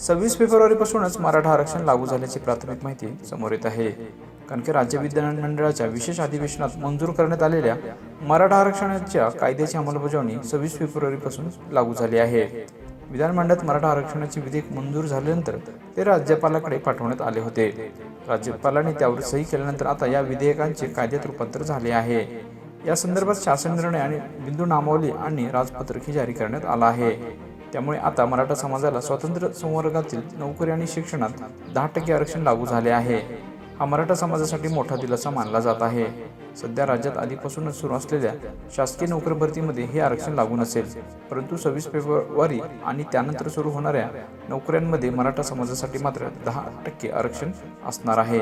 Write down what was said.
सव्वीस फेब्रुवारीपासूनच मराठा आरक्षण लागू झाल्याची प्राथमिक माहिती समोर येत आहे. कारण की राज्य विधानमंडळाच्या विशेष अधिवेशनात मंजूर करण्यात आलेल्या मराठा आरक्षणाच्या कायद्याची अंमलबजावणी सव्वीस फेब्रुवारीपासून लागू झाली आहे. विधानमंडळात मराठा आरक्षणाचे विधेयक मंजूर झाल्यानंतर ते राज्यपालाकडे पाठवण्यात आले होते. राज्यपालांनी त्यावर सही केल्यानंतर आता या विधेयकांचे कायद्यात रूपांतर झाले आहे. या संदर्भात शासन निर्णय आणि बिंदू नामावली आणि राजपत्रकही जारी करण्यात आला आहे. त्यामुळे आता मराठा समाजाला स्वतंत्र संवर्गातील नोकरी आणि शिक्षणात दहा टक्के आरक्षण लागू झाले आहे. हा मराठा समाजासाठी मोठा दिलासा मानला जात आहे. सध्या राज्यात आधीपासूनच सुरू असलेल्या शासकीय नोकरी भरतीमध्ये हे आरक्षण लागू नसेल. परंतु सव्वीस फेब्रुवारी आणि त्यानंतर सुरू होणाऱ्या नोकऱ्यांमध्ये मराठा समाजासाठी मात्र दहा टक्के आरक्षण असणार आहे.